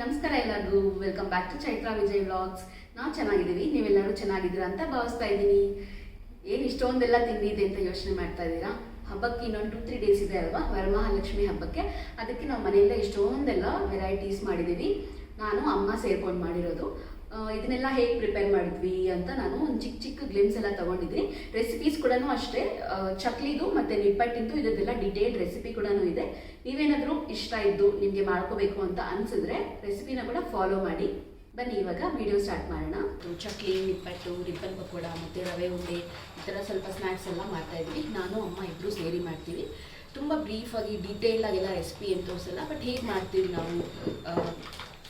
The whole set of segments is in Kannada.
ನಮಸ್ಕಾರ ಎಲ್ಲರಿಗೂ. Welcome back to Chaitra Vijay vlogs ನಾವು ಚೆನ್ನಾಗಿದ್ದೀವಿ, ನೀವೆಲ್ಲರೂ ಚೆನ್ನಾಗಿದ್ದೀರಾ ಅಂತ ಭಾವಿಸ್ತಾ ಇದ್ದೀನಿ. ಏನು ಇಷ್ಟೊಂದೆಲ್ಲ ತಿಂಡಿದೆ ಅಂತ ಯೋಚನೆ ಮಾಡ್ತಾ ಇದ್ದೀರಾ? ಹಬ್ಬಕ್ಕೆ ಇನ್ನೊಂದು ಟೂ ತ್ರೀ ಡೇಸ್ ಇದೆ ಅಲ್ವಾ? ವರಮಹಾಲಕ್ಷ್ಮಿ ಹಬ್ಬಕ್ಕೆ. ಅದಕ್ಕೆ ನಾವು ಮನೆಯಲ್ಲೇ ಇಷ್ಟೊಂದೆಲ್ಲ ವೆರೈಟೀಸ್ ಮಾಡಿದ್ದೀವಿ. ನಾನು, ಅಮ್ಮ ಸೇರ್ಕೊಂಡು ಮಾಡಿರೋದು. ಇದನ್ನೆಲ್ಲ ಹೇಗೆ ಪ್ರಿಪೇರ್ ಮಾಡಿದ್ವಿ ಅಂತ ನಾನು ಒಂದು ಚಿಕ್ಕ ಚಿಕ್ಕ ಗ್ಲಿಮ್ಸ್ ಎಲ್ಲ ತಗೊಂಡಿದ್ದೀನಿ. ರೆಸಿಪೀಸ್ ಕೂಡ ಅಷ್ಟೇ ಚಕ್ಲಿದು ಮತ್ತು ನಿಪ್ಪಟ್ಟಿಂದು ಇದರದೆಲ್ಲ ಡಿಟೇಲ್ಡ್ ರೆಸಿಪಿ ಕೂಡ ಇದೆ. ನೀವೇನಾದರೂ ಇಷ್ಟ ಇದ್ದು ನಿಮಗೆ ಮಾಡ್ಕೋಬೇಕು ಅಂತ ಅನಿಸಿದ್ರೆ ರೆಸಿಪಿನ ಕೂಡ ಫಾಲೋ ಮಾಡಿ. ಬನ್ನಿ, ಇವಾಗ ವಿಡಿಯೋ ಸ್ಟಾರ್ಟ್ ಮಾಡೋಣ. ಚಕ್ಲಿ, ನಿಪ್ಪಟ್ಟು ರಿಬ್ಬನ್ ಪಕೋಡ ಮತ್ತು ರವೆ ಉಂಡೆ ಈ ಥರ ಸ್ವಲ್ಪ ಸ್ನ್ಯಾಕ್ಸ್ ಎಲ್ಲ ಮಾಡ್ತಾಯಿದ್ವಿ ನಾನು, ಅಮ್ಮ ಇಬ್ಬರು ಸೇರಿ ಮಾಡ್ತೀವಿ. ತುಂಬ ಬ್ರೀಫಾಗಿ ಡೀಟೇಲ್ ಆಗಿಲ್ಲ ರೆಸಿಪಿ ಅಂತ ತೋರಿಸಲ್ಲ ಬಟ್ ಹೇಗೆ ಮಾಡ್ತೀವಿ ನಾವು?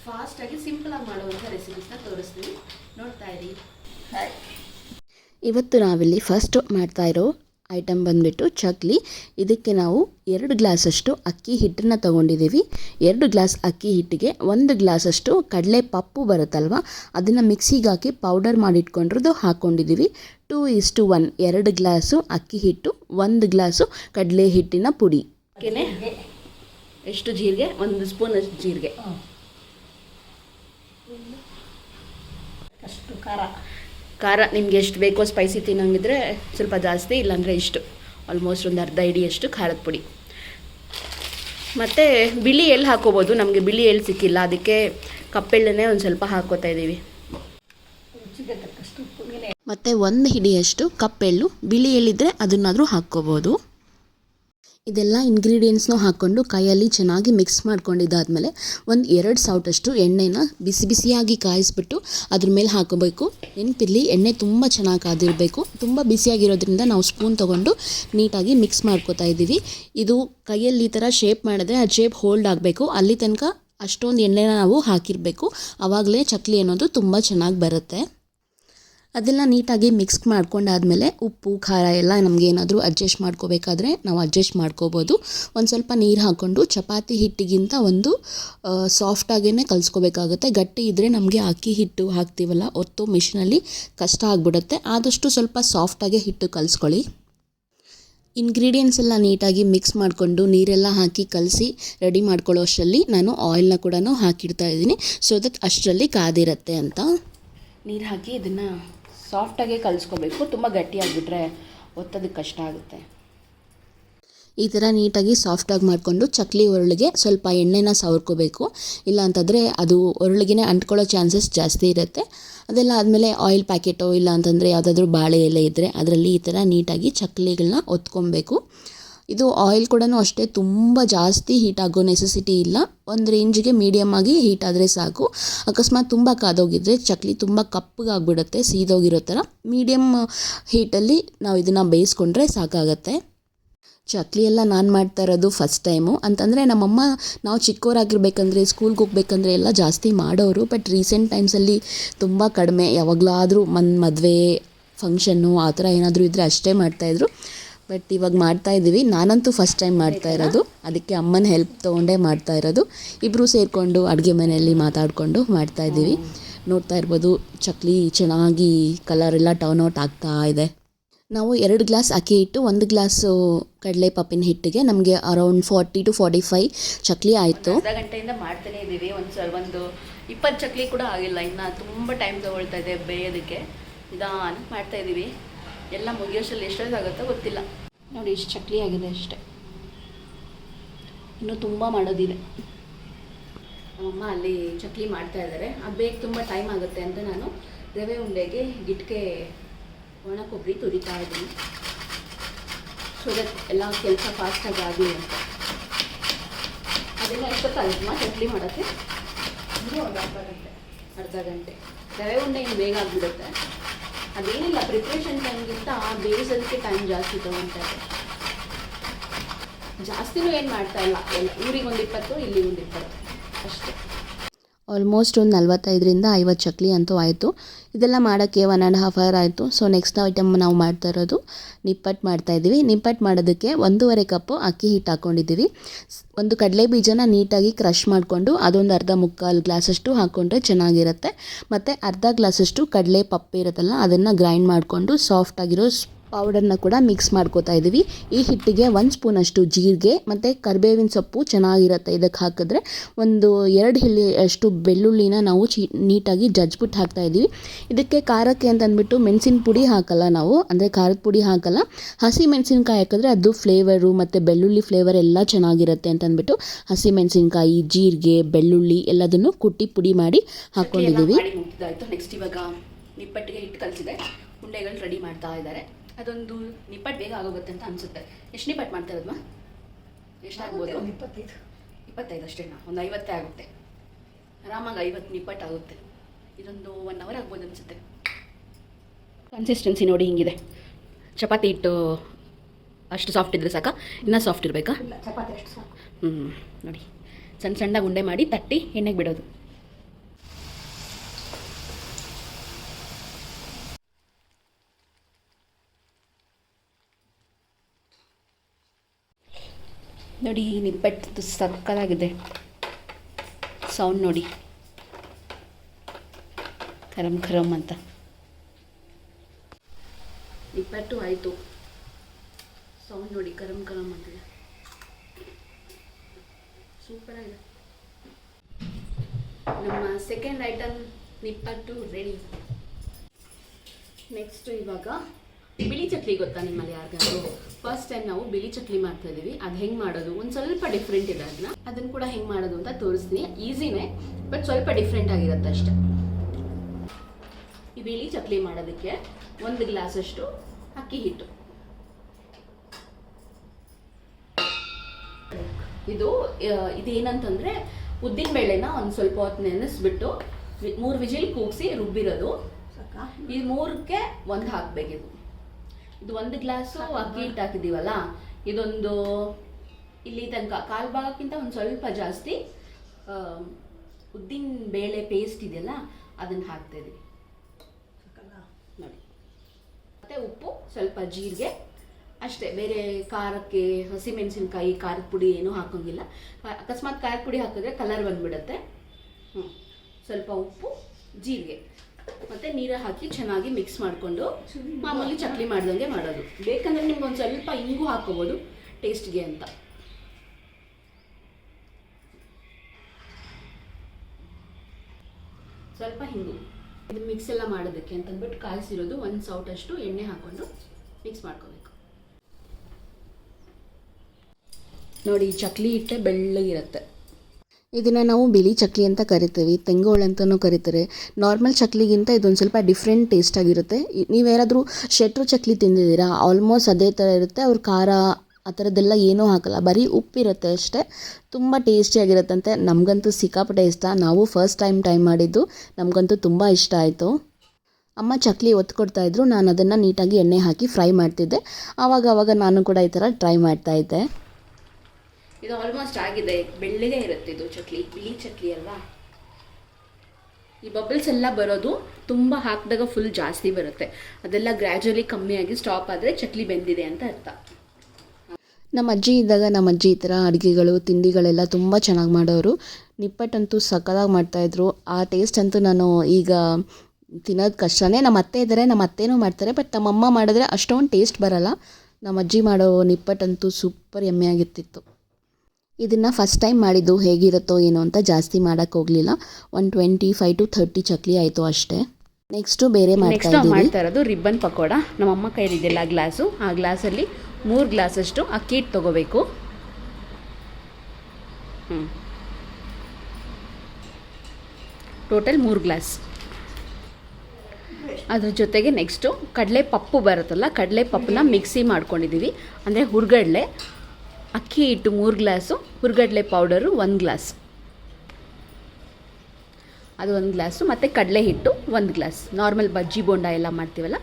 ಫಾಸ್ಟಾಗಿ ಸಿಂಪಲಾಗಿ ಮಾಡುವಂಥ ರೆಸಿಪೀಸ್ನ ತೋರಿಸ್ತೀವಿ ನೋಡ್ತಾ ಇರಿ. ಇವತ್ತು ನಾವಿಲ್ಲಿ ಫಸ್ಟ್ ಮಾಡ್ತಾ ಇರೋ ಐಟಮ್ ಬಂದುಬಿಟ್ಟು ಚಕ್ಲಿ. ಇದಕ್ಕೆ ನಾವು ಎರಡು ಗ್ಲಾಸಷ್ಟು ಅಕ್ಕಿ ಹಿಟ್ಟನ್ನು ತಗೊಂಡಿದ್ದೀವಿ. ಎರಡು ಗ್ಲಾಸ್ ಅಕ್ಕಿ ಹಿಟ್ಟಿಗೆ ಒಂದು ಗ್ಲಾಸಷ್ಟು ಕಡಲೆ ಪಪ್ಪು ಬರುತ್ತಲ್ವ? ಅದನ್ನು ಮಿಕ್ಸಿಗೆ ಹಾಕಿ ಪೌಡರ್ ಮಾಡಿಟ್ಕೊಂಡಿರೋದು ಹಾಕ್ಕೊಂಡಿದ್ದೀವಿ ಟೂ ಇಸ್ ಟು ಒನ್ ಎರಡು ಗ್ಲಾಸು ಅಕ್ಕಿ ಹಿಟ್ಟು ಒಂದು ಗ್ಲಾಸು ಕಡಲೆ ಹಿಟ್ಟಿನ ಪುಡಿ. ಎಷ್ಟು ಜೀರಿಗೆ? ಒಂದು ಸ್ಪೂನ್ ಅಷ್ಟು ಜೀರಿಗೆ ಅಷ್ಟು ಖಾರ. ಖಾರ ನಿಮ್ಗೆ ಎಷ್ಟು ಬೇಕೋ ಸ್ಪೈಸಿ ತಿನ್ನಂಗಿದ್ರೆ ಸ್ವಲ್ಪ ಜಾಸ್ತಿ ಇಲ್ಲಾಂದರೆ ಇಷ್ಟು. ಆಲ್ಮೋಸ್ಟ್ ಒಂದು ಅರ್ಧ ಇಡಿಯಷ್ಟು ಖಾರದ ಪುಡಿ. ಮತ್ತು ಬಿಳಿ ಎಳ್ಳು ಹಾಕೋಬೋದು ನಮಗೆ ಬಿಳಿ ಎಳ್ಳು ಸಿಕ್ಕಿಲ್ಲ. ಅದಕ್ಕೆ ಕಪ್ಪೆಳ್ಳನ್ನೇ ಒಂದು ಸ್ವಲ್ಪ ಹಾಕೋತಾ ಇದ್ದೀವಿ ಮತ್ತೆ ಒಂದು ಹಿಡಿಯಷ್ಟು ಕಪ್ಪೆಳ್ಳು ಬಿಳಿ ಎಳ್ಳಿದ್ರೆ ಅದನ್ನಾದರೂ ಹಾಕ್ಕೋಬೋದು. ಇದೆಲ್ಲ ಇಂಗ್ರೀಡಿಯೆಂಟ್ಸ್ನೂ ಹಾಕ್ಕೊಂಡು ಕೈಯಲ್ಲಿ ಚೆನ್ನಾಗಿ ಮಿಕ್ಸ್ ಮಾಡ್ಕೊಂಡಿದ್ದಾದಮೇಲೆ ಒಂದು ಎರಡು ಸೌಟಷ್ಟು ಎಣ್ಣೆನ ಬಿಸಿ ಬಿಸಿಯಾಗಿ ಕಾಯಿಸ್ಬಿಟ್ಟು ಅದ್ರ ಮೇಲೆ ಹಾಕೋಬೇಕು. ನೆನಪಿರಲಿ, ಎಣ್ಣೆ ತುಂಬ ಚೆನ್ನಾಗಿ ಕಾದಿರಬೇಕು. ತುಂಬ ಬಿಸಿಯಾಗಿರೋದ್ರಿಂದ ನಾವು ಸ್ಪೂನ್ ತೊಗೊಂಡು ನೀಟಾಗಿ ಮಿಕ್ಸ್ ಮಾಡ್ಕೋತಾ ಇದ್ದೀವಿ. ಇದು ಕೈಯಲ್ಲಿ ಈ ಥರ ಶೇಪ್ ಮಾಡಿದ್ರೆ ಆ ಶೇಪ್ ಹೋಲ್ಡ್ ಆಗಬೇಕು. ಅಲ್ಲಿ ತನಕ ಅಷ್ಟೊಂದು ಎಣ್ಣೆನ ನಾವು ಹಾಕಿರಬೇಕು. ಆವಾಗಲೇ ಚಕ್ಲಿ ಅನ್ನೋದು ತುಂಬ ಚೆನ್ನಾಗಿ ಬರುತ್ತೆ. ಅದೆಲ್ಲ ನೀಟಾಗಿ ಮಿಕ್ಸ್ ಮಾಡ್ಕೊಂಡಾದ್ಮೇಲೆ ಉಪ್ಪು, ಖಾರ ಎಲ್ಲ ನಮಗೆ ಏನಾದರೂ ಅಡ್ಜಸ್ಟ್ ಮಾಡ್ಕೋಬೇಕಾದ್ರೆ ನಾವು ಅಡ್ಜಸ್ಟ್ ಮಾಡ್ಕೋಬೋದು. ಒಂದು ಸ್ವಲ್ಪ ನೀರು ಹಾಕ್ಕೊಂಡು ಚಪಾತಿ ಹಿಟ್ಟಿಗಿಂತ ಒಂದು ಸಾಫ್ಟಾಗೇ ಕಲಿಸ್ಕೋಬೇಕಾಗುತ್ತೆ. ಗಟ್ಟಿ ಇದ್ದರೆ ನಮಗೆ ಅಕ್ಕಿ ಹಿಟ್ಟು ಹಾಕ್ತೀವಲ್ಲ, ಒತ್ತು ಮಿಷಿನಲ್ಲಿ ಕಷ್ಟ ಆಗಿಬಿಡುತ್ತೆ. ಆದಷ್ಟು ಸ್ವಲ್ಪ ಸಾಫ್ಟಾಗೆ ಹಿಟ್ಟು ಕಲಿಸ್ಕೊಳ್ಳಿ. ಇಂಗ್ರೀಡಿಯೆಂಟ್ಸ್ ಎಲ್ಲ ನೀಟಾಗಿ ಮಿಕ್ಸ್ ಮಾಡಿಕೊಂಡು ನೀರೆಲ್ಲ ಹಾಕಿ ಕಲಸಿ ರೆಡಿ ಮಾಡ್ಕೊಳ್ಳೋ ಅಷ್ಟರಲ್ಲಿ ನಾನು ಆಯಿಲ್ನ ಕೂಡ ಹಾಕಿಡ್ತಾ ಇದ್ದೀನಿ. ಸೊ ದಟ್ ಅಷ್ಟರಲ್ಲಿ ಕಾದಿರುತ್ತೆ ಅಂತ. ನೀರು ಹಾಕಿ ಇದನ್ನು ಸಾಫ್ಟಾಗೆ ಕಲಿಸ್ಕೋಬೇಕು. ತುಂಬ ಗಟ್ಟಿಯಾಗಿಬಿಟ್ರೆ ಒತ್ತೋದಕ್ಕೆ ಕಷ್ಟ ಆಗುತ್ತೆ. ಈ ಥರ ನೀಟಾಗಿ ಸಾಫ್ಟಾಗಿ ಮಾಡಿಕೊಂಡು ಚಕ್ಲಿ ಒರಳಿಗೆ ಸ್ವಲ್ಪ ಎಣ್ಣೆನ ಸವರ್ಕೋಬೇಕು. ಇಲ್ಲ ಅಂತಂದರೆ ಅದು ಒರಳಿಗೆನೆ ಅಂಟ್ಕೊಳ್ಳೋ ಚಾನ್ಸಸ್ ಜಾಸ್ತಿ ಇರುತ್ತೆ. ಅದೆಲ್ಲ ಆದಮೇಲೆ ಆಯಿಲ್ ಪ್ಯಾಕೆಟೋ ಇಲ್ಲ ಅಂತಂದರೆ ಯಾವುದಾದ್ರೂ ಬಾಳೆ ಎಲೆ ಇದ್ದರೆ ಅದರಲ್ಲಿ ಈ ಥರ ನೀಟಾಗಿ ಚಕ್ಲಿಗಳನ್ನ ಒತ್ಕೊಬೇಕು. ಇದು ಆಯಿಲ್ ಕೂಡ ಅಷ್ಟೇ, ತುಂಬ ಜಾಸ್ತಿ ಹೀಟ್ ಆಗೋ ನೆಸೆಸಿಟಿ ಇಲ್ಲ. ಒಂದು ರೇಂಜಿಗೆ ಮೀಡಿಯಮ್ ಆಗಿ ಹೀಟ್ ಆದರೆ ಸಾಕು. ಅಕಸ್ಮಾತ್ ತುಂಬ ಕಾದೋಗಿದ್ರೆ, ಚಕ್ಲಿ ತುಂಬ ಕಪ್ಪಗಾಗ್ಬಿಡುತ್ತೆ ಸೀದೋಗಿರೋ ಥರ. ಮೀಡಿಯಮ್ ಹೀಟಲ್ಲಿ ನಾವು ಇದನ್ನು ಬೇಯಿಸ್ಕೊಂಡ್ರೆ ಸಾಕಾಗತ್ತೆ. ಚಕ್ಲಿ ಎಲ್ಲ ನಾನು ಮಾಡ್ತಾ ಇರೋದು ಫಸ್ಟ್ ಟೈಮು ಅಂತಂದರೆ ನಮ್ಮಮ್ಮ, ನಾವು ಚಿಕ್ಕವರಾಗಿರ್ಬೇಕಂದ್ರೆ ಸ್ಕೂಲ್ಗೆ ಹೋಗ್ಬೇಕಂದ್ರೆ ಎಲ್ಲ ಜಾಸ್ತಿ ಮಾಡೋರು. ಬಟ್ ರೀಸೆಂಟ್ ಟೈಮ್ಸಲ್ಲಿ ತುಂಬ ಕಡಿಮೆ. ಯಾವಾಗಲಾದರೂ ಮನ್, ಮದುವೆ ಫಂಕ್ಷನ್ನು ಆ ಥರ ಏನಾದರೂ ಇದ್ದರೆ ಅಷ್ಟೇ ಮಾಡ್ತಾಯಿದ್ರು ಬಟ್ ಇವಾಗ ಮಾಡ್ತಾ ಇದ್ದೀವಿ ನಾನಂತೂ ಫಸ್ಟ್ ಟೈಮ್ ಮಾಡ್ತಾ ಇರೋದು. ಅದಕ್ಕೆ ಅಮ್ಮನ ಹೆಲ್ಪ್ ತೊಗೊಂಡೇ ಮಾಡ್ತಾ ಇರೋದು. ಇಬ್ಬರು ಸೇರಿಕೊಂಡು ಅಡುಗೆ ಮನೆಯಲ್ಲಿ ಮಾತಾಡಿಕೊಂಡು ಮಾಡ್ತಾ ಇದ್ದೀವಿ ನೋಡ್ತಾ ಇರ್ಬೋದು, ಚಕ್ಲಿ ಚೆನ್ನಾಗಿ ಕಲರ್ ಎಲ್ಲ ಟರ್ನ್ ಔಟ್ ಆಗ್ತಾ ಇದೆ. ನಾವು ಎರಡು ಗ್ಲಾಸ್ ಅಕ್ಕಿ ಹಿಟ್ಟು, ಒಂದು ಗ್ಲಾಸು ಕಡಲೆ ಪಪ್ಪಿನ ಹಿಟ್ಟಿಗೆ ನಮಗೆ around forty to forty five chakli ಆಯಿತು. ಅರ್ಧ ಗಂಟೆಯಿಂದ ಮಾಡ್ತಾನೆ ಇದ್ದೀವಿ ಒಂದು ಸ್ವಲ್ಪ ಒಂದು ಇಪ್ಪತ್ತು ಚಕ್ಲಿ ಕೂಡ ಆಗಿಲ್ಲ. ಇನ್ನು ತುಂಬ ಟೈಮ್ ತೊಗೊಳ್ತಾ ಇದೆ ಬೇಯೋದಕ್ಕೆ. ನಿಧಾನಕ್ಕೆ ಮಾಡ್ತಾ ಇದ್ದೀವಿ ಎಲ್ಲ ಮುಗಿಯೋಷ್ಟರಲ್ಲಿ ಎಷ್ಟೊಂದಾಗುತ್ತೋ ಗೊತ್ತಿಲ್ಲ. ನೋಡಿ ಇಷ್ಟು ಚಕ್ಲಿ ಆಗಿದೆ ಅಷ್ಟೇ. ಇನ್ನೂ ತುಂಬ ಮಾಡೋದಿದೆ. ನಮ್ಮಮ್ಮ ಅಲ್ಲಿ ಚಕ್ಲಿ ಮಾಡ್ತಾ ಇದ್ದಾರೆ. ಅದು ಬೇಗ ತುಂಬ ಟೈಮ್ ಆಗುತ್ತೆ ಅಂತ ನಾನು ರವೆ ಉಂಡೆಗೆ ಗಿಟ್ಕೆ ಒಣ ಕೊಬ್ಬರಿ ತುರಿತಾ ಇದ್ದೀನಿ. ಸೊ ದಟ್ ಎಲ್ಲ ಕೆಲಸ ಫಾಸ್ಟಾಗಿ ಆಗಲಿ ಅಂತ. ಅದೆಲ್ಲ ಎಷ್ಟೊತ್ತಾಗುತ್ತಮ್ಮ ಚಕ್ಲಿ ಮಾಡೋಕ್ಕೆ? ಇನ್ನೂ ಒಂದು ಅರ್ಧ ಗಂಟೆ. ಅರ್ಧ ಗಂಟೆ. ರವೆ ಉಂಡೆ ಇನ್ನು ಬೇಗ ಆಗಿಬಿಡುತ್ತೆ. ಅದೇನಿಲ್ಲ ಪ್ರಿಪ್ರೇಷನ್ ಟೈಮ್ಗಿಂತ ಬೇಯಿಸೋದಕ್ಕೆ ಟೈಮ್ ಜಾಸ್ತಿ ತಗೊಂತಾರೆ ಜಾಸ್ತಿನೂ ಏನು ಮಾಡ್ತಾ ಇಲ್ಲ. ಎಲ್ಲ ಊರಿಗೆ ಒಂದು ಇಪ್ಪತ್ತು ಇಲ್ಲಿ ಒಂದು ಇಪ್ಪತ್ತು. ಅಷ್ಟೇ. ಆಲ್ಮೋಸ್ಟ್ ಒಂದು ನಲ್ವತ್ತೈದರಿಂದ ಐವತ್ತು ಚಕ್ಲಿ ಅಂತೂ ಆಯಿತು. ಇದೆಲ್ಲ ಮಾಡೋಕ್ಕೆ ಒನ್ ಆ್ಯಂಡ್ ಹಾಫ್ ಅವರ್ ಆಯಿತು. ಸೊ ನೆಕ್ಸ್ಟ್ ಐಟಮ್ ನಾವು ಮಾಡ್ತಾ ಇರೋದು ನಿಪ್ಪಟ್ಟು ಮಾಡ್ತಾಯಿದ್ದೀವಿ ನಿಪ್ಪಟ್ಟು ಮಾಡೋದಕ್ಕೆ ಒಂದೂವರೆ ಕಪ್ಪು ಅಕ್ಕಿ ಹಿಟ್ಟು ಹಾಕ್ಕೊಂಡಿದ್ದೀವಿ ಒಂದು ಕಡಲೆ ಬೀಜನ ನೀಟಾಗಿ ಕ್ರಷ್ ಮಾಡಿಕೊಂಡು ಅದೊಂದು ಅರ್ಧ ಮುಕ್ಕಾಲು ಗ್ಲಾಸಷ್ಟು ಹಾಕ್ಕೊಂಡ್ರೆ ಚೆನ್ನಾಗಿರುತ್ತೆ. ಮತ್ತು ಅರ್ಧ ಗ್ಲಾಸಷ್ಟು ಕಡಲೆ ಪಪ್ಪು ಇರುತ್ತಲ್ಲ, ಅದನ್ನು ಗ್ರೈಂಡ್ ಮಾಡಿಕೊಂಡು ಸಾಫ್ಟಾಗಿರೋ ಪೌಡರ್ನ ಕೂಡ ಮಿಕ್ಸ್ ಮಾಡ್ಕೋತಾ ಇದ್ದೀವಿ ಈ ಹಿಟ್ಟಿಗೆ ಒಂದು ಸ್ಪೂನಷ್ಟು ಜೀರಿಗೆ ಮತ್ತು ಕರಿಬೇವಿನ ಸೊಪ್ಪು ಚೆನ್ನಾಗಿರುತ್ತೆ ಇದಕ್ಕೆ ಹಾಕಿದ್ರೆ. ಒಂದು ಎರಡು ಹಿಲ್ಲಿ ಅಷ್ಟು ಬೆಳ್ಳುಳ್ಳಿನ ನಾವು ಚಿ ನೀಟಾಗಿ ಜಜ್ಬಿಟ್ಟು ಹಾಕ್ತಾ ಇದ್ದೀವಿ ಇದಕ್ಕೆ ಖಾರಕ್ಕೆ ಅಂತ ಅಂದ್ಬಿಟ್ಟು ಮೆಣಸಿನ ಪುಡಿ ಹಾಕಲ್ಲ ನಾವು ಅಂದರೆ ಖಾರದ ಪುಡಿ ಹಾಕಲ್ಲ. ಹಸಿ ಮೆಣಸಿನ್ಕಾಯಿ ಹಾಕಿದ್ರೆ ಅದು ಫ್ಲೇವರು ಮತ್ತು ಬೆಳ್ಳುಳ್ಳಿ ಫ್ಲೇವರ್ ಎಲ್ಲ ಚೆನ್ನಾಗಿರುತ್ತೆ ಅಂತ ಅಂದ್ಬಿಟ್ಟು ಹಸಿ ಮೆಣಸಿನ್ಕಾಯಿ ಜೀರಿಗೆ ಬೆಳ್ಳುಳ್ಳಿ ಎಲ್ಲದನ್ನು ಕುಟ್ಟಿ ಪುಡಿ ಮಾಡಿ ಹಾಕ್ಕೊಂಡಿದ್ದೀವಿ ನೆಕ್ಸ್ಟ್ ಇವಾಗ ನಿಪ್ಪಟ್ಟಿಗೆ ಹಿಟ್ಟು ಕಲಿಸಿದೆ. ಉಂಡೆಗಳು ರೆಡಿ ಮಾಡ್ತಾ ಇದ್ದಾರೆ. ಅದೊಂದು ನಿಪ್ಪಟ್ಟು ಬೇಗ ಆಗೋಗುತ್ತೆ ಅಂತ ಅನ್ಸುತ್ತೆ. ಎಷ್ಟು ನಿಪ್ಪಟ್ಟು ಮಾಡ್ತಾ ಇರೋದ್ವಾ? ಎಷ್ಟಾಗ್ಬೋದು ಒಂದು ಇಪ್ಪತ್ತೈದು. ಇಪ್ಪತ್ತೈದು ಅಷ್ಟೇನಾ? ಒಂದು ಐವತ್ತೇ ಆಗುತ್ತೆ. ಆರಾಮಾಗಿ ಐವತ್ತು ನಿಪ್ಪಟ್ಟು ಆಗುತ್ತೆ. ಇದೊಂದು ಒನ್ ಅವರ್ ಆಗ್ಬೋದು ಅನಿಸುತ್ತೆ. ಕನ್ಸಿಸ್ಟೆನ್ಸಿ ನೋಡಿ ಹಿಂಗಿದೆ. ಚಪಾತಿ ಹಿಟ್ಟು ಅಷ್ಟು ಸಾಫ್ಟ್ ಇದ್ರೆ ಸಾಕಾ? ಇನ್ನೂ ಸಾಫ್ಟ್ ಇರಬೇಕಾ? ಚಪಾತಿ ಅಷ್ಟು ಸಾಕು. ಹ್ಞೂ ನೋಡಿ. ಸಣ್ಣ ಸಣ್ಣ ಉಂಡೆ ಮಾಡಿ ತಟ್ಟಿ ಎಣ್ಣೆಗೆ ಬಿಡೋದು. ನೋಡಿ ನಿಪ್ಪಟ್ಟು ಸಕ್ಕದಾಗಿದೆ. ಸೌಂಡ್ ನೋಡಿ. ಕರಮ್ ಕರಮ್ ಅಂತ. ನಿಪ್ಪಟ್ಟು ಆಯಿತು. ಸೌಂಡ್ ನೋಡಿ ಕರಮ್ ಕರಮ್ ಅಂತ. ಸೂಪರ್ ಆಗಿದೆ. ನಮ್ಮ ಸೆಕೆಂಡ್ ಐಟಮ್ ನಿಪ್ಪಟ್ಟು ರೆಡಿ ನೆಕ್ಸ್ಟ್ ಇವಾಗ ಬಿಳಿ ಚಟ್ಲಿ ಗೊತ್ತಾ ನಿಮ್ಮಲ್ಲಿ ಯಾರಿಗಾದ್ರು? ಫಸ್ಟ್ ಟೈಮ್ ನಾವು ಬಿಳಿ ಚಕ್ಲಿ ಮಾಡ್ತಾ ಇದೀವಿ ಅದು ಹೆಂಗೆ ಮಾಡೋದು? ಒಂದು ಸ್ವಲ್ಪ ಡಿಫ್ರೆಂಟ್ ಇದೆ ಅದನ್ನ ಅದನ್ನು ಕೂಡ ಹೆಂಗೆ ಮಾಡೋದು ಅಂತ ತೋರಿಸ್ತೀನಿ. ಈಸಿನೇ ಬಟ್ ಸ್ವಲ್ಪ ಡಿಫ್ರೆಂಟ್ ಆಗಿರುತ್ತೆ ಅಷ್ಟೆ. ಈ ಬಿಳಿ ಚಕ್ಲಿ ಮಾಡೋದಕ್ಕೆ ಒಂದು ಗ್ಲಾಸಷ್ಟು ಅಕ್ಕಿ ಹಿಟ್ಟು. ಇದು ಇದೇನಂತಂದರೆ ಉದ್ದಿನ ಬೇಳೆನ ಒಂದು ಸ್ವಲ್ಪ ಹೊತ್ತು ನೆನೆಸ್ಬಿಟ್ಟು ಮೂರು ವಿಜಿಲ್ ಕೂಗಿಸಿ ರುಬ್ಬಿರೋದು. ಈ ಮೂರಕ್ಕೆ ಒಂದು ಹಾಕ್ಬೇಕಿದು. ಇದು ಒಂದು ಗ್ಲಾಸು ಅಕ್ಕಿ ಹಿಟ್ಟು ಹಾಕಿದ್ದೀವಲ್ಲ? ಇದೊಂದು ಇಲ್ಲಿ ತನಕ ಕಾಲು ಭಾಗಕ್ಕಿಂತ ಒಂದು ಸ್ವಲ್ಪ ಜಾಸ್ತಿ ಉದ್ದಿನ ಬೇಳೆ ಪೇಸ್ಟ್ ಇದೆಯಲ್ಲ ಅದನ್ನು ಹಾಕ್ತಾ ಇದೀವಿ ನೋಡಿ. ಮತ್ತೆ ಉಪ್ಪು ಸ್ವಲ್ಪ ಜೀರಿಗೆ ಅಷ್ಟೇ. ಬೇರೆ ಖಾರಕ್ಕೆ ಹಸಿಮೆಣಸಿನ್ಕಾಯಿ ಖಾರದ ಪುಡಿ ಏನೂ ಹಾಕೋಂಗಿಲ್ಲ. ಅಕಸ್ಮಾತ್ ಖಾರದ ಪುಡಿ ಹಾಕಿದ್ರೆ ಕಲರ್ ಬಂದ್ಬಿಡುತ್ತೆ. ಹ್ಞೂ ಸ್ವಲ್ಪ ಉಪ್ಪು ಜೀರಿಗೆ. ಮತ್ತೆ ನೀರು ಹಾಕಿ ಚೆನ್ನಾಗಿ ಮಿಕ್ಸ್ ಮಾಡಿಕೊಂಡು ಮಾಮೂಲಿ ಚಕ್ಲಿ ಮಾಡ್ದಂಗೆ ಮಾಡೋದು. ಬೇಕಂದ್ರೆ ನಿಮ್ಗೆ ಒಂದು ಸ್ವಲ್ಪ ಇಂಗು ಹಾಕೋಬೋದು ಟೇಸ್ಟ್ಗೆ ಅಂತ. ಸ್ವಲ್ಪ ಹಿಂಗು ಇದು ಮಿಕ್ಸ್ ಎಲ್ಲ ಮಾಡೋದಕ್ಕೆ ಅಂತಂದ್ಬಿಟ್ಟು ಕಾಯಿಸಿರೋದು ಒಂದು ಸೌಟಷ್ಟು ಎಣ್ಣೆ ಹಾಕೊಂಡು ಮಿಕ್ಸ್ ಮಾಡ್ಕೋಬೇಕು. ನೋಡಿ ಚಕ್ಲಿ ಇಟ್ಟೆ ಬೆಳ್ಳಗಿರುತ್ತೆ. ಇದನ್ನು ನಾವು ಬಿಳಿ ಚಕ್ಲಿ ಅಂತ ಕರಿತೀವಿ ತೆಂಗೋಳು ಅಂತಲೂ ಕರಿತಾರೆ. ನಾರ್ಮಲ್ ಚಕ್ಲಿಗಿಂತ ಇದೊಂದು ಸ್ವಲ್ಪ ಡಿಫ್ರೆಂಟ್ ಟೇಸ್ಟ್ ಆಗಿರುತ್ತೆ. ನೀವೇನಾದರೂ ಶೆಟ್ರು ಚಕ್ಲಿ ತಿಂದಿದ್ದೀರಾ ಆಲ್ಮೋಸ್ಟ್ ಅದೇ ಥರ ಇರುತ್ತೆ. ಅವ್ರ ಖಾರ ಆ ಥರದ್ದೆಲ್ಲ ಏನೂ ಹಾಕಲ್ಲ. ಬರೀ ಉಪ್ಪಿರುತ್ತೆ ಅಷ್ಟೇ. ತುಂಬ ಟೇಸ್ಟಿಯಾಗಿರುತ್ತಂತೆ ನಮಗಂತೂ ಸಿಕ್ಕಾಪಟ್ಟೆ ಇಷ್ಟ. ನಾವು ಫಸ್ಟ್ ಟೈಮ್ ಟ್ರೈ ಮಾಡಿದ್ದು. ನಮಗಂತೂ ತುಂಬ ಇಷ್ಟ ಆಯಿತು. ಅಮ್ಮ ಚಕ್ಲಿ ಇದ್ರು. ನಾನು ಅದನ್ನು ನೀಟಾಗಿ ಎಣ್ಣೆ ಹಾಕಿ ಫ್ರೈ ಮಾಡ್ತಿದ್ದೆ. ಆವಾಗ ಆವಾಗ ನಾನು ಕೂಡ ಈ ಥರ ಟ್ರೈ ಮಾಡ್ತಾ ಇದ್ದೆ. ಇದು ಆಲ್ಮೋಸ್ಟ್ ಆಗಿದೆ. ಬೆಳ್ಳಗೆ ಇರುತ್ತೆ ಇದು ಚಕ್ಲಿ, ಬಿಳಿ ಚಕ್ಲಿ ಅಲ್ವಾ? ಈ ಬಬಲ್ಸ್ ಎಲ್ಲ ಬರೋದು ತುಂಬ ಹಾಕಿದಾಗ ಫುಲ್ ಜಾಸ್ತಿ ಬರುತ್ತೆ. ಅದೆಲ್ಲ ಗ್ರ್ಯಾಜುವಲಿ ಕಮ್ಮಿಯಾಗಿ ಸ್ಟಾಪ್ ಆದರೆ ಚಕ್ಲಿ ಬೆಂದಿದೆ ಅಂತ ಅರ್ಥ. ನಮ್ಮ ಅಜ್ಜಿ ಇದ್ದಾಗ ನಮ್ಮ ಅಜ್ಜಿ ಈ ಥರ ಅಡುಗೆಗಳು, ತಿಂಡಿಗಳೆಲ್ಲ ತುಂಬ ಚೆನ್ನಾಗಿ ಮಾಡೋರು. ನಿಪ್ಪಟ್ಟಂತೂ ಸಕ್ಕದಾಗಿ ಮಾಡ್ತಾಯಿದ್ರು. ಆ ಟೇಸ್ಟ್ ಅಂತೂ ನಾನು ಈಗ ತಿನ್ನೋದು ಕಷ್ಟನೇ. ನಮ್ಮ ಅತ್ತೆ ಇದ್ದಾರೆ ನಮ್ಮ ಅತ್ತೆನೂ ಮಾಡ್ತಾರೆ ಬಟ್ ನಮ್ಮಮ್ಮ ಮಾಡಿದ್ರೆ ಅಷ್ಟೊಂದು ಟೇಸ್ಟ್ ಬರಲ್ಲ. ನಮ್ಮ ಅಜ್ಜಿ ಮಾಡೋ ನಿಪ್ಪಟ್ಟಂತೂ ಸೂಪರ್ ಎಮ್ಮೆ ಆಗಿರ್ತಿತ್ತು. ಇದನ್ನು ಫಸ್ಟ್ ಟೈಮ್ ಮಾಡಿದ್ದು ಹೇಗಿರುತ್ತೋ ಏನೋ ಅಂತ ಜಾಸ್ತಿ ಮಾಡೋಕ್ಕೆ ಹೋಗಲಿಲ್ಲ. ಒಂದು ಟ್ವೆಂಟಿ ಫೈವ್ ಟು ಥರ್ಟಿ ಚಕ್ಲಿ ಆಯಿತು ಅಷ್ಟೇ. ನೆಕ್ಸ್ಟು ಬೇರೆ ಮಾಡ್ತಾ ಮಾಡ್ತಾ ಇರೋದು ರಿಬ್ಬನ್ ಪಕೋಡ. ನಮ್ಮ ಅಮ್ಮ ಕೈಲಿದೆಯಲ್ಲ ಗ್ಲಾಸು. ಆ ಗ್ಲಾಸಲ್ಲಿ ಮೂರು ಗ್ಲಾಸಷ್ಟು ಅಕ್ಕಿ ಹಿಟ್ಟು ತೊಗೋಬೇಕು. ಹ್ಞೂ ಟೋಟಲ್ ಮೂರು ಗ್ಲಾಸ್. ಅದ್ರ ಜೊತೆಗೆ ನೆಕ್ಸ್ಟು ಕಡಲೆ ಪಪ್ಪು ಬರುತ್ತಲ್ಲ ಕಡಲೆ ಪಪ್ಪನ್ನ ಮಿಕ್ಸಿ ಮಾಡ್ಕೊಂಡಿದ್ದೀವಿ ಅಂದರೆ ಹುರ್ಗಡ್ಲೆ ಅಕ್ಕಿ ಹಿಟ್ಟು ಮೂರು ಗ್ಲಾಸು, ಹುರ್ಗಡ್ಲೆ ಪೌಡರು ಒಂದು ಗ್ಲಾಸ್. ಅದು ಒಂದು ಗ್ಲಾಸು, ಮತ್ತು ಕಡಲೆ ಹಿಟ್ಟು ಒಂದು ಗ್ಲಾಸ್. ನಾರ್ಮಲ್ ಬಜ್ಜಿ ಬೋಂಡ ಎಲ್ಲ ಮಾಡ್ತೀವಲ್ಲ,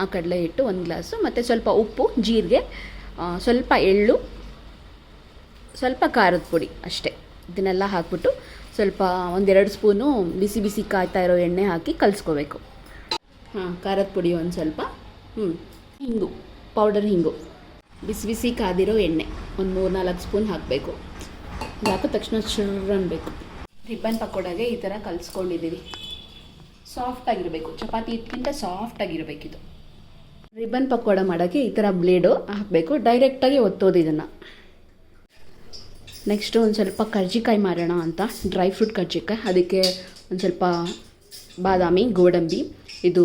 ಆ ಕಡಲೆ ಹಿಟ್ಟು ಒಂದು ಗ್ಲಾಸು, ಮತ್ತು ಸ್ವಲ್ಪ ಉಪ್ಪು, ಜೀರಿಗೆ ಸ್ವಲ್ಪ ಎಳ್ಳು, ಸ್ವಲ್ಪ ಖಾರದ ಪುಡಿ ಅಷ್ಟೇ. ಇದನ್ನೆಲ್ಲ ಹಾಕ್ಬಿಟ್ಟು ಸ್ವಲ್ಪ ಒಂದೆರಡು ಸ್ಪೂನು ಬಿಸಿ ಬಿಸಿ ಕಾಯ್ತಾ ಇರೋ ಎಣ್ಣೆ ಹಾಕಿ ಕಲಿಸ್ಕೋಬೇಕು. ಹಾಂ, ಖಾರದ ಪುಡಿ ಒಂದು ಸ್ವಲ್ಪ. ಹ್ಞೂ ಹಿಂಗು, ಪೌಡರ್ ಹಿಂಗು. ಬಿಸಿ ಬಿಸಿ ಕಾದಿರೋ ಎಣ್ಣೆ. ಒಂದು ಮೂರು ನಾಲ್ಕು ಸ್ಪೂನ್ ಹಾಕಬೇಕು. ಹಾಕಿದ ತಕ್ಷಣ ಶುರು ಅನ್ಬೇಕು ರಿಬ್ಬನ್ ಪಕೋಡಾಗೆ ಈ ಥರ ಕಲಿಸ್ಕೊಂಡಿದ್ದೀವಿ ಸಾಫ್ಟಾಗಿರಬೇಕು ಚಪಾತಿ ಹಿಟ್ಟಿಗಿಂತ ಸಾಫ್ಟಾಗಿರಬೇಕಿದು ರಿಬ್ಬನ್ ಪಕೋಡ ಮಾಡೋಕ್ಕೆ ಈ ಥರ ಬ್ಲೇಡು ಹಾಕಬೇಕು. ಡೈರೆಕ್ಟಾಗಿ ಒತ್ತೋದು ಇದನ್ನು. ನೆಕ್ಸ್ಟು ಒಂದು ಸ್ವಲ್ಪ ಕರ್ಜಿಕಾಯಿ ಮಾಡೋಣ ಅಂತ. ಡ್ರೈ ಫ್ರೂಟ್ ಕರ್ಜಿಕಾಯಿ. ಅದಕ್ಕೆ ಒಂದು ಸ್ವಲ್ಪ ಬಾದಾಮಿ, ಗೋಡಂಬಿ, ಇದು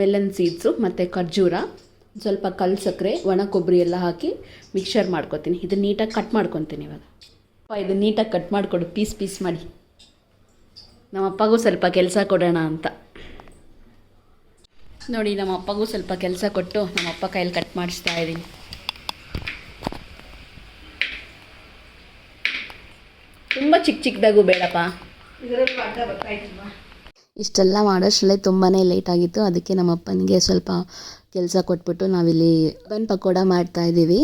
ಮೆಲನ್ ಸೀಡ್ಸು ಮತ್ತು ಖರ್ಜೂರ. ಸ್ವಲ್ಪ ಕಲ್ಲು ಸಕ್ಕರೆ, ಒಣ ಕೊಬ್ಬರಿ ಎಲ್ಲ ಹಾಕಿ ಮಿಕ್ಸರ್ ಮಾಡ್ಕೊತೀನಿ. ಇದನ್ನ ನೀಟಾಗಿ ಕಟ್ ಮಾಡ್ಕೊತೀನಿ ಇವಾಗ. ಅಪ್ಪ ಇದು ನೀಟಾಗಿ ಕಟ್ ಮಾಡಿಕೊಡು. ಪೀಸ್ ಪೀಸ್ ಮಾಡಿ. ನಮ್ಮ ಅಪ್ಪಗೂ ಸ್ವಲ್ಪ ಕೆಲಸ ಕೊಡೋಣ ಅಂತ. ನೋಡಿ ನಮ್ಮ ಅಪ್ಪಗೂ ಸ್ವಲ್ಪ ಕೆಲಸ ಕೊಟ್ಟು ನಮ್ಮ ಅಪ್ಪ ಕೈಯಲ್ಲಿ ಕಟ್ ಮಾಡಿಸ್ತಾ ಇದ್ದೀನಿ. ತುಂಬ ಚಿಕ್ಕ ಚಿಕ್ಕದಾಗೂ ಬೇಡಪ್ಪ. ಇಷ್ಟೆಲ್ಲ ಮಾಡೋಷ್ಟರಲ್ಲೇ ತುಂಬಾ ಲೇಟ್ ಆಗಿತ್ತು. ಅದಕ್ಕೆ ನಮ್ಮ ಅಪ್ಪನಿಗೆ ಸ್ವಲ್ಪ ಕೆಲಸ ಕೊಟ್ಬಿಟ್ಟು ನಾವಿಲ್ಲಿ ಬನ್ ಪಕೋಡ ಮಾಡ್ತಾಯಿದ್ದೀವಿ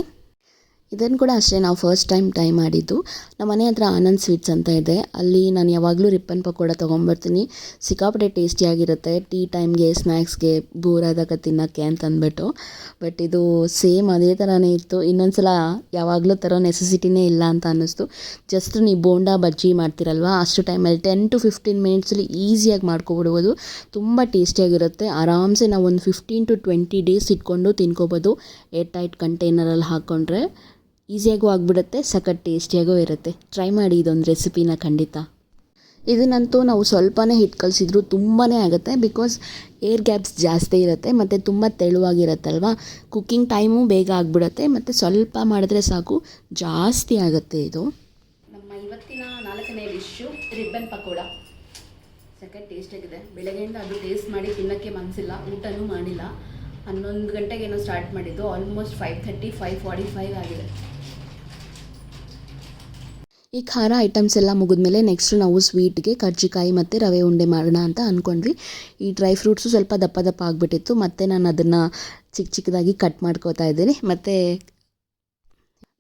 ಇದನ್ನು ಕೂಡ ಅಷ್ಟೇ ನಾವು ಫಸ್ಟ್ ಟೈಮ್ ಟ್ರೈ ಮಾಡಿದ್ದು. ನಮ್ಮ ಮನೆ ಹತ್ರ ಆನಂದ್ ಸ್ವೀಟ್ಸ್ ಅಂತ ಇದೆ. ಅಲ್ಲಿ ನಾನು ಯಾವಾಗಲೂ ರಿಪ್ಪನ್ ಪಕೋಡ ತೊಗೊಂಬರ್ತೀನಿ ಸಿಕ್ಕಾಪಟ್ಟೆ ಟೇಸ್ಟಿಯಾಗಿರುತ್ತೆ ಟೀ ಟೈಮ್ಗೆ ಸ್ನ್ಯಾಕ್ಸ್ಗೆ ಬೋರ್ ಆದಾಗ ತಿನ್ನೋಕ್ಕೆ ಅಂತ ಅಂದ್ಬಿಟ್ಟು. ಬಟ್ ಇದು ಸೇಮ್ ಅದೇ ಥರನೇ ಇತ್ತು. ಇನ್ನೊಂದು ಸಲ ಯಾವಾಗಲೂ ತರೋ ನೆಸೆಸಿಟಿನೇ ಇಲ್ಲ ಅಂತ ಅನ್ನಿಸ್ತು. ಜಸ್ಟ್ ನೀವು ಬೋಂಡಾ ಬಜ್ಜಿ ಮಾಡ್ತೀರಲ್ವ? ಅಷ್ಟು ಟೈಮಲ್ಲಿ ಟೆನ್ ಟು ಫಿಫ್ಟೀನ್ ಮಿನಿಟ್ಸಲ್ಲಿ ಈಸಿಯಾಗಿ ಮಾಡ್ಕೊಬಿಡ್ಬೋದು. ತುಂಬ ಟೇಸ್ಟಿಯಾಗಿರುತ್ತೆ ಆರಾಮ್ಸೆ ನಾವು ಒಂದು ಫಿಫ್ಟೀನ್ ಟು ಟ್ವೆಂಟಿ ಡೇಸ್ ಇಟ್ಕೊಂಡು ತಿನ್ಕೋಬೋದು. ಏರ್ ಟೈಟ್ ಕಂಟೈನರಲ್ಲಿ ಹಾಕ್ಕೊಂಡ್ರೆ ಈಸಿಯಾಗೂ ಆಗಿಬಿಡುತ್ತೆ, ಸಖತ್ ಟೇಸ್ಟಿಯಾಗೂ ಇರುತ್ತೆ. ಟ್ರೈ ಮಾಡಿ ಇದೊಂದು ರೆಸಿಪಿನ ಖಂಡಿತ. ಇದನ್ನಂತೂ ನಾವು ಸ್ವಲ್ಪನೇ ಹಿಟ್ಟು ಕಲಿಸಿದ್ರು ತುಂಬಾ ಆಗುತ್ತೆ ಬಿಕಾಸ್ ಏರ್ ಗ್ಯಾಪ್ಸ್ ಜಾಸ್ತಿ ಇರುತ್ತೆ ಮತ್ತು ತುಂಬ ತೆಳುವಾಗಿರುತ್ತಲ್ವ? ಕುಕ್ಕಿಂಗ್ ಟೈಮು ಬೇಗ ಆಗಿಬಿಡುತ್ತೆ ಮತ್ತು ಸ್ವಲ್ಪ ಮಾಡಿದ್ರೆ ಸಾಕು, ಜಾಸ್ತಿ ಆಗುತ್ತೆ ಇದು. ನಮ್ಮ ಇವತ್ತಿನ ನಾಲ್ಕನೇ ಡಿಶ್ಶು ರಿಬ್ಬನ್ ಪಕೋಡ. ಸಖತ್ ಟೇಸ್ಟಾಗಿದೆ ಬೆಳಗ್ಗೆಯಿಂದ ಅದು ಟೇಸ್ಟ್ ಮಾಡಿ ತಿನ್ನೋಕ್ಕೆ ಮನಸ್ಸಿಲ್ಲ ಊಟನೂ ಮಾಡಿಲ್ಲ. ಹನ್ನೊಂದು ಗಂಟೆಗೇನೋ ಸ್ಟಾರ್ಟ್ ಮಾಡಿದ್ದು almost five thirty five forty five ಆಗಿದೆ. ಈ ಖಾರ ಐಟಮ್ಸ್ ಎಲ್ಲ ಮುಗಿದ್ಮೇಲೆ ನೆಕ್ಸ್ಟ್ ನಾವು ಸ್ವೀಟ್ಗೆ ಕರ್ಜಿಕಾಯಿ ಮತ್ತು ರವೆ ಉಂಡೆ ಮಾಡೋಣ ಅಂತ ಅಂದ್ಕೊಂಡ್ವಿ ಈ ಡ್ರೈ ಫ್ರೂಟ್ಸು ಸ್ವಲ್ಪ ದಪ್ಪ ದಪ್ಪ ಆಗಿಬಿಟ್ಟಿತ್ತು. ಮತ್ತು ನಾನು ಅದನ್ನು ಚಿಕ್ಕ ಚಿಕ್ಕದಾಗಿ ಕಟ್ ಮಾಡ್ಕೋತಾ ಇದ್ದೀನಿ. ಮತ್ತು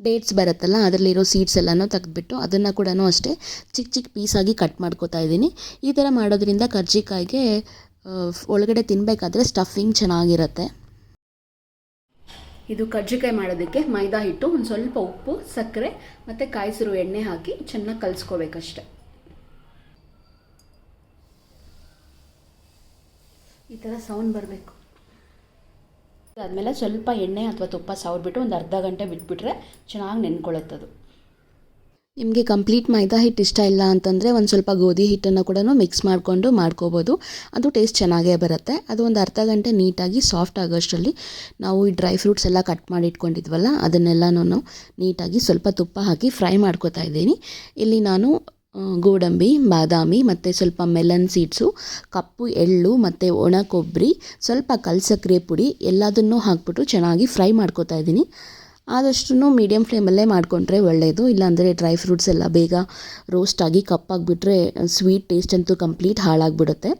ಡೇಟ್ಸ್ ಬರುತ್ತಲ್ಲ, ಅದರಲ್ಲಿರೋ ಸೀಡ್ಸ್ ಎಲ್ಲನೂ ತೆಗೆದ್ಬಿಟ್ಟು ಅದನ್ನು ಕೂಡ ಅಷ್ಟೇ ಚಿಕ್ಕ ಚಿಕ್ಕ ಪೀಸಾಗಿ ಕಟ್ ಮಾಡ್ಕೋತಾ ಇದ್ದೀನಿ. ಈ ಥರ ಮಾಡೋದ್ರಿಂದ ಕರ್ಜಿಕಾಯಿಗೆ ಒಳಗಡೆ ತಿನ್ನಬೇಕಾದ್ರೆ ಸ್ಟಫಿಂಗ್ ಚೆನ್ನಾಗಿರುತ್ತೆ. ಇದು ಕಜ್ಜಿಕಾಯಿ ಮಾಡೋದಕ್ಕೆ ಮೈದಾ ಹಿಟ್ಟು, ಒಂದು ಸ್ವಲ್ಪ ಉಪ್ಪು, ಸಕ್ಕರೆ, ಮತ್ತು ಕಾಯಿಸಿರು ಎಣ್ಣೆ ಹಾಕಿ ಚೆನ್ನಾಗಿ ಕಲಿಸ್ಕೋಬೇಕಷ್ಟೆ. ಈ ಥರ ಸೌಂಡ್ ಬರಬೇಕು. ಅದಾದಮೇಲೆ ಸ್ವಲ್ಪ ಎಣ್ಣೆ ಅಥವಾ ತುಪ್ಪ ಸವರ್ಬಿಟ್ಟು ಒಂದು ಅರ್ಧ ಗಂಟೆ ಬಿಟ್ಬಿಟ್ರೆ ಚೆನ್ನಾಗಿ ನೆನ್ಕೊಳ್ಳುತ್ತದು ನಿಮಗೆ ಕಂಪ್ಲೀಟ್ ಮೈದಾ ಹಿಟ್ಟು ಇಷ್ಟ ಇಲ್ಲ ಅಂತಂದರೆ ಒಂದು ಸ್ವಲ್ಪ ಗೋಧಿ ಹಿಟ್ಟನ್ನು ಕೂಡ ಮಿಕ್ಸ್ ಮಾಡಿಕೊಂಡು ಮಾಡ್ಕೋಬೋದು. ಅದು ಟೇಸ್ಟ್ ಚೆನ್ನಾಗೇ ಬರುತ್ತೆ. ಅದು ಒಂದು ಅರ್ಧ ಗಂಟೆ ನೀಟಾಗಿ ಸಾಫ್ಟ್ ಆಗೋಷ್ಟರಲ್ಲಿ ನಾವು ಈ ಡ್ರೈ ಫ್ರೂಟ್ಸ್ ಎಲ್ಲ ಕಟ್ ಮಾಡಿ ಇಟ್ಕೊಂಡಿದ್ವಲ್ಲ ಅದನ್ನೆಲ್ಲನೂ ನೀಟಾಗಿ ಸ್ವಲ್ಪ ತುಪ್ಪ ಹಾಕಿ ಫ್ರೈ ಮಾಡ್ಕೋತಾ ಇದ್ದೀನಿ. ಇಲ್ಲಿ ನಾನು ಗೋಡಂಬಿ, ಬಾದಾಮಿ ಮತ್ತು ಸ್ವಲ್ಪ ಮೆಲನ್ ಸೀಡ್ಸು ಕಪ್ಪು, ಎಳ್ಳು ಮತ್ತು ಒಣ ಕೊಬ್ಬರಿ, ಸ್ವಲ್ಪ ಕಲ್ಸಕ್ರೆ ಪುಡಿ ಎಲ್ಲದನ್ನೂ ಹಾಕ್ಬಿಟ್ಟು ಚೆನ್ನಾಗಿ ಫ್ರೈ ಮಾಡ್ಕೋತಾ ಇದ್ದೀನಿ. ಆದಷ್ಟು ಮೀಡಿಯಮ್ ಫ್ಲೇಮಲ್ಲೇ ಮಾಡಿಕೊಂಡ್ರೆ ಒಳ್ಳೆಯದು ಇಲ್ಲಾಂದರೆ ಡ್ರೈ ಫ್ರೂಟ್ಸ್ ಎಲ್ಲ ಬೇಗ ರೋಸ್ಟ್ ಆಗಿ ಕಪ್ಪಾಗಿಬಿಟ್ರೆ ಸ್ವೀಟ್ ಟೇಸ್ಟ್ ಅಂತೂ ಕಂಪ್ಲೀಟ್ ಹಾಳಾಗ್ಬಿಡುತ್ತೆ.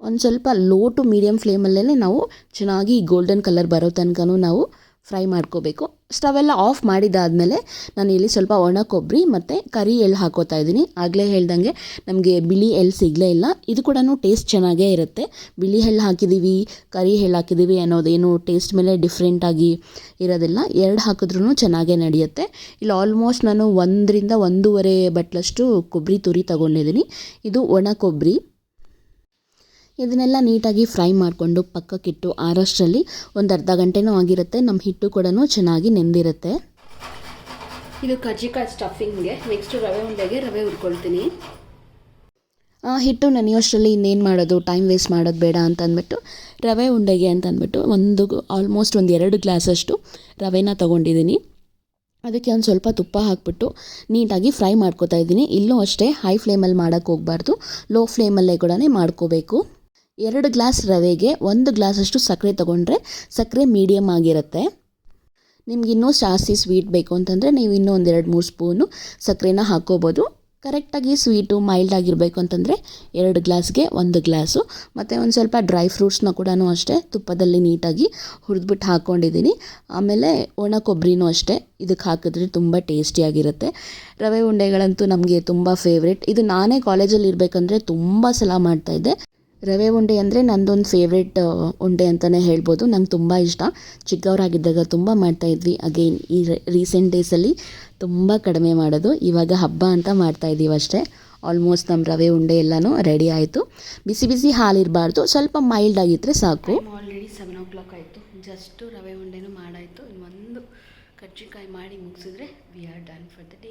ಒಂದು ಸ್ವಲ್ಪ ಲೋ ಟು ಮೀಡಿಯಮ್ ಫ್ಲೇಮಲ್ಲೇ ನಾವು ಚೆನ್ನಾಗಿ ಗೋಲ್ಡನ್ ಕಲರ್ ಬರೋ ತನಕನೂ ನಾವು ಫ್ರೈ ಮಾಡ್ಕೋಬೇಕು. ಸ್ಟವೆಲ್ಲ ಆಫ್ ಮಾಡಿದಾದಮೇಲೆ ನಾನು ಇಲ್ಲಿ ಸ್ವಲ್ಪ ಒಣ ಕೊಬ್ಬರಿ ಮತ್ತು ಕರಿ ಎಳ್ಳು ಹಾಕೋತಾ ಇದ್ದೀನಿ. ಆಗಲೇ ಹೇಳ್ದಂಗೆ ನಮಗೆ ಬಿಳಿ ಎಳ್ಳು ಸಿಗಲೇ ಇಲ್ಲ. ಇದು ಕೂಡ ಟೇಸ್ಟ್ ಚೆನ್ನಾಗೇ ಇರುತ್ತೆ. ಬಿಳಿ ಎಳ್ಳು ಹಾಕಿದ್ದೀವಿ, ಕರಿ ಎಳ್ಳು ಹಾಕಿದ್ದೀವಿ ಅನ್ನೋದೇನು ಟೇಸ್ಟ್ ಮೇಲೆ ಡಿಫ್ರೆಂಟಾಗಿ ಇರೋದಿಲ್ಲ. ಎರಡು ಹಾಕಿದ್ರೂ ಚೆನ್ನಾಗೇ ನಡೆಯುತ್ತೆ. ಇಲ್ಲಿ ಆಲ್ಮೋಸ್ಟ್ ನಾನು ಒಂದರಿಂದ ಒಂದೂವರೆ ಬಟ್ಲಷ್ಟು ಕೊಬ್ಬರಿ ತುರಿ ತಗೊಂಡಿದ್ದೀನಿ. ಇದು ಒಣ ಕೊಬ್ಬರಿ. ಇದನ್ನೆಲ್ಲ ನೀಟಾಗಿ ಫ್ರೈ ಮಾಡಿಕೊಂಡು ಪಕ್ಕಕ್ಕಿಟ್ಟು ಆರಷ್ಟರಲ್ಲಿ ಒಂದು ಅರ್ಧ ಗಂಟೆನೂ ಆಗಿರುತ್ತೆ. ನಮ್ಮ ಹಿಟ್ಟು ಕೂಡ ಚೆನ್ನಾಗಿ ನೆಂದಿರುತ್ತೆ. ಇದು ಕಜ್ಜಿಕಾಯಿ ಸ್ಟಫಿಂಗ್ಗೆ. ನೆಕ್ಸ್ಟ್ ರವೆ ಉಂಡೆಗೆ ರವೆ ಹುರ್ಕೊಳ್ತೀನಿ. ಆ ಹಿಟ್ಟು ನೆನೆಯೋಷ್ಟರಲ್ಲಿ ಇನ್ನೇನು ಮಾಡೋದು? ಟೈಮ್ ವೇಸ್ಟ್ ಮಾಡೋದು ಬೇಡ ಅಂತ ಅಂದ್ಬಿಟ್ಟು ರವೆ ಉಂಡೆಗೆ ಅಂತ ಅಂದ್ಬಿಟ್ಟು ಒಂದು ಆಲ್ಮೋಸ್ಟ್ ಒಂದು ಎರಡು ಗ್ಲಾಸಷ್ಟು ರವೆನ ತೊಗೊಂಡಿದ್ದೀನಿ ಅದಕ್ಕೆ ಒಂದು ಸ್ವಲ್ಪ ತುಪ್ಪ ಹಾಕ್ಬಿಟ್ಟು ನೀಟಾಗಿ ಫ್ರೈ ಮಾಡ್ಕೋತಾ ಇದ್ದೀನಿ. ಇಲ್ಲೂ ಅಷ್ಟೇ ಹೈ ಫ್ಲೇಮಲ್ಲಿ ಮಾಡೋಕ್ಕೆ ಹೋಗಬಾರ್ದು. ಲೋ ಫ್ಲೇಮಲ್ಲೇ ಕೂಡ ಮಾಡ್ಕೋಬೇಕು. ಎರಡು ಗ್ಲಾಸ್ ರವೆಗೆ ಒಂದು ಗ್ಲಾಸಷ್ಟು ಸಕ್ಕರೆ ತೊಗೊಂಡ್ರೆ ಸಕ್ಕರೆ ಮೀಡಿಯಮ್ ಆಗಿರುತ್ತೆ. ನಿಮ್ಗೆ ಇನ್ನೂ ಜಾಸ್ತಿ ಸ್ವೀಟ್ ಬೇಕು ಅಂತಂದರೆ ನೀವು ಇನ್ನೂ ಒಂದು ಎರಡು ಮೂರು ಸ್ಪೂನು ಸಕ್ಕರೆನ ಹಾಕ್ಕೋಬೋದು. ಕರೆಕ್ಟಾಗಿ ಸ್ವೀಟು ಮೈಲ್ಡ್ ಆಗಿರಬೇಕು ಅಂತಂದರೆ ಎರಡು ಗ್ಲಾಸ್ಗೆ ಒಂದು ಗ್ಲಾಸು. ಮತ್ತು ಒಂದು ಸ್ವಲ್ಪ ಡ್ರೈ ಫ್ರೂಟ್ಸ್ನ ಕೂಡ ಅಷ್ಟೇ ತುಪ್ಪದಲ್ಲಿ ನೀಟಾಗಿ ಹುರಿದ್ಬಿಟ್ಟು ಹಾಕ್ಕೊಂಡಿದ್ದೀನಿ ಆಮೇಲೆ ಒಣ ಕೊಬ್ಬರಿನೂ ಅಷ್ಟೇ ಇದಕ್ಕೆ ಹಾಕಿದ್ರೆ ತುಂಬ ಟೇಸ್ಟಿಯಾಗಿರುತ್ತೆ ರವೆ ಉಂಡೆಗಳಂತೂ ನಮಗೆ ತುಂಬ ಫೇವ್ರೆಟ್ ಇದು ನಾನೇ ಕಾಲೇಜಲ್ಲಿ ಇರಬೇಕಂದ್ರೆ ತುಂಬ ಸಲ ಮಾಡ್ತಾಯಿದ್ದೆ ರವೆ ಉಂಡೆ ಅಂದರೆ ನಂದೊಂದು ಫೇವ್ರೆಟ್ ಉಂಡೆ ಅಂತಲೇ ಹೇಳ್ಬೋದು. ನಂಗೆ ತುಂಬ ಇಷ್ಟ. ಚಿಕ್ಕವರಾಗಿದ್ದಾಗ ತುಂಬ ಮಾಡ್ತಾಯಿದ್ವಿ ಅಗೇನ್ ಈ ರೀಸೆಂಟ್ ಡೇಸಲ್ಲಿ ತುಂಬ ಕಡಿಮೆ ಮಾಡೋದು. ಇವಾಗ ಹಬ್ಬ ಅಂತ ಮಾಡ್ತಾಯಿದ್ದೀವಿ ಅಷ್ಟೇ. ಆಲ್ಮೋಸ್ಟ್ ನಮ್ಮ ರವೆ ಉಂಡೆ ಎಲ್ಲನೂ ರೆಡಿ ಆಯಿತು. ಬಿಸಿ ಬಿಸಿ ಹಾಲಿರಬಾರ್ದು ಸ್ವಲ್ಪ ಮೈಲ್ಡ್ ಆಗಿದ್ದರೆ ಸಾಕು. ಆಲ್ರೆಡಿ ಸೆವೆನ್ ಓ ಕ್ಲಾಕ್ ಆಯಿತು. ಜಸ್ಟು ರವೆ ಉಂಡೆನೂ ಮಾಡಾಯಿತು. ಇನ್ನೊಂದು ಕಜ್ಜಿಕಾಯಿ ಮಾಡಿ ಮುಗಿಸಿದ್ರೆ we are done for the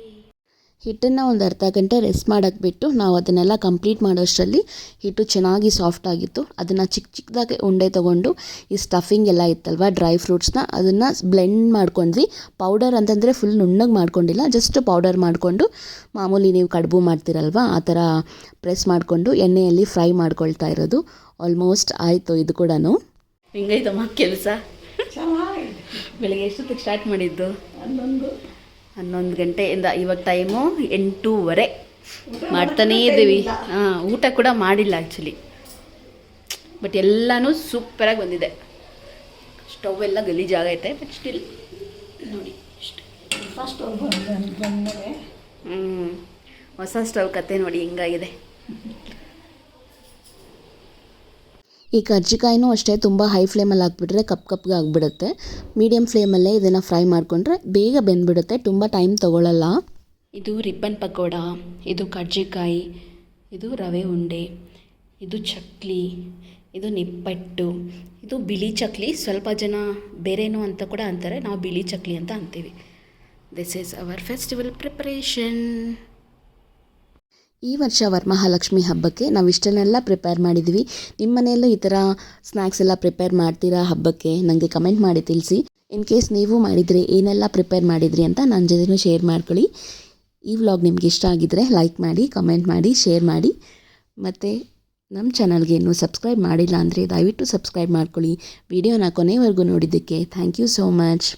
ಹಿಟ್ಟನ್ನು ಒಂದು ಅರ್ಧ ಗಂಟೆ ರೆಸ್ಟ್ ಮಾಡೋಕ್ಕೆ ಬಿಟ್ಟು ನಾವು ಅದನ್ನೆಲ್ಲ ಕಂಪ್ಲೀಟ್ ಮಾಡೋಷ್ಟರಲ್ಲಿ ಹಿಟ್ಟು ಚೆನ್ನಾಗಿ ಸಾಫ್ಟ್ ಆಗಿತ್ತು. ಅದನ್ನು ಚಿಕ್ಕ ಚಿಕ್ಕದಾಗಿ ಉಂಡೆ ತೊಗೊಂಡು ಈ ಸ್ಟಫಿಂಗ್ ಎಲ್ಲ ಇತ್ತಲ್ವ ಡ್ರೈ ಫ್ರೂಟ್ಸ್ನ ಅದನ್ನು ಬ್ಲೆಂಡ್ ಮಾಡ್ಕೊಂಡ್ವಿ. ಪೌಡರ್ ಅಂತಂದರೆ ಫುಲ್ ನುಣ್ಣಗೆ ಮಾಡ್ಕೊಂಡಿಲ್ಲ ಜಸ್ಟ್ ಪೌಡರ್ ಮಾಡಿಕೊಂಡು ಮಾಮೂಲಿ ನೀವು ಕಡುಬು ಮಾಡ್ತೀರಲ್ವ ಆ ಥರ ಪ್ರೆಸ್ ಮಾಡಿಕೊಂಡು ಎಣ್ಣೆಯಲ್ಲಿ ಫ್ರೈ ಮಾಡ್ಕೊಳ್ತಾ ಇರೋದು. ಆಲ್ಮೋಸ್ಟ್ ಆಯಿತು ಇದು ಕೂಡ ಹೆಂಗೈತಮ್ಮ ಕೆಲಸ? ಬೆಳಿಗ್ಗೆ ಎಷ್ಟೊತ್ತಿಗೆ ಸ್ಟಾರ್ಟ್ ಮಾಡಿದ್ದು? ಹನ್ನೊಂದು ಗಂಟೆಯಿಂದ ಇವಾಗ ಟೈಮು ಎಂಟೂವರೆ. ಮಾಡ್ತಾನೇ ಇದ್ದೀವಿ. ಹಾಂ ಊಟ ಕೂಡ ಮಾಡಿಲ್ಲ ಆ್ಯಕ್ಚುಲಿ ಬಟ್ ಎಲ್ಲನೂ ಸೂಪರಾಗಿ ಬಂದಿದೆ. ಸ್ಟವ್ ಎಲ್ಲ ಗಲೀಜಾಗೈತೆ ಬಟ್ ಸ್ಟಿಲ್ ನೋಡಿ ಹ್ಞೂ ಹೊಸ ಸ್ಟವ್ ಕತೆ ನೋಡಿ ಹಿಂಗಾಗಿದೆ. ಈ ಕರ್ಜಿಕಾಯಿನೂ ಅಷ್ಟೇ ತುಂಬ ಹೈ ಫ್ಲೇಮಲ್ಲಿ ಹಾಕ್ಬಿಟ್ರೆ ಕಪ್ ಕಪ್ಗೆ ಆಗಿಬಿಡುತ್ತೆ. ಮೀಡಿಯಮ್ ಫ್ಲೇಮಲ್ಲೇ ಇದನ್ನು ಫ್ರೈ ಮಾಡಿಕೊಂಡ್ರೆ ಬೇಗ ಬೆಂದ್ಬಿಡುತ್ತೆ, ತುಂಬ ಟೈಮ್ ತೊಗೊಳ್ಳಲ್ಲ ಇದು ರಿಬ್ಬನ್ ಪಕೋಡ, ಇದು ಕರ್ಜಿಕಾಯಿ, ಇದು ರವೆ ಉಂಡೆ, ಇದು ಚಕ್ಲಿ, ಇದು ನಿಪ್ಪಟ್ಟು, ಇದು ಬಿಳಿ ಚಕ್ಲಿ. ಸ್ವಲ್ಪ ಜನ ಬೇರೇನು ಅಂತ ಕೂಡ ಅಂತಾರೆ, ನಾವು ಬಿಳಿ ಚಕ್ಲಿ ಅಂತ ಅಂತೀವಿ. This is our festival preparation ಈ ವರ್ಷ ವರಮಹಾಲಕ್ಷ್ಮಿ ಹಬ್ಬಕ್ಕೆ ನಾವು ಇಷ್ಟನ್ನೆಲ್ಲ ಪ್ರಿಪೇರ್ ಮಾಡಿದ್ವಿ. ನಿಮ್ಮ ಮನೆಯಲ್ಲೂ ಈ ಥರ ಸ್ನ್ಯಾಕ್ಸ್ ಎಲ್ಲ ಪ್ರಿಪೇರ್ ಮಾಡ್ತೀರಾ ಹಬ್ಬಕ್ಕೆ? ನನಗೆ ಕಮೆಂಟ್ ಮಾಡಿ ತಿಳಿಸಿ. ಇನ್ ಕೇಸ್ ನೀವು ಮಾಡಿದರೆ ಏನೆಲ್ಲ ಪ್ರಿಪೇರ್ ಮಾಡಿದ್ರಿ ಅಂತ ನನ್ನ ಜೊತೆನೂ ಶೇರ್ ಮಾಡ್ಕೊಳ್ಳಿ. ಈ ವ್ಲಾಗ್ ನಿಮ್ಗೆ ಇಷ್ಟ ಆಗಿದ್ದರೆ ಲೈಕ್ ಮಾಡಿ ಕಮೆಂಟ್ ಮಾಡಿ ಶೇರ್ ಮಾಡಿ. ಮತ್ತು ನಮ್ಮ ಚಾನಲ್ಗೆ ಇನ್ನೂ ಸಬ್ಸ್ಕ್ರೈಬ್ ಮಾಡಿಲ್ಲ ಅಂದರೆ ದಯವಿಟ್ಟು ಸಬ್ಸ್ಕ್ರೈಬ್ ಮಾಡ್ಕೊಳ್ಳಿ. ವಿಡಿಯೋನ ಕೊನೆವರೆಗೂ ನೋಡಿದ್ದಕ್ಕೆ ಥ್ಯಾಂಕ್ ಯು ಸೋ ಮಚ್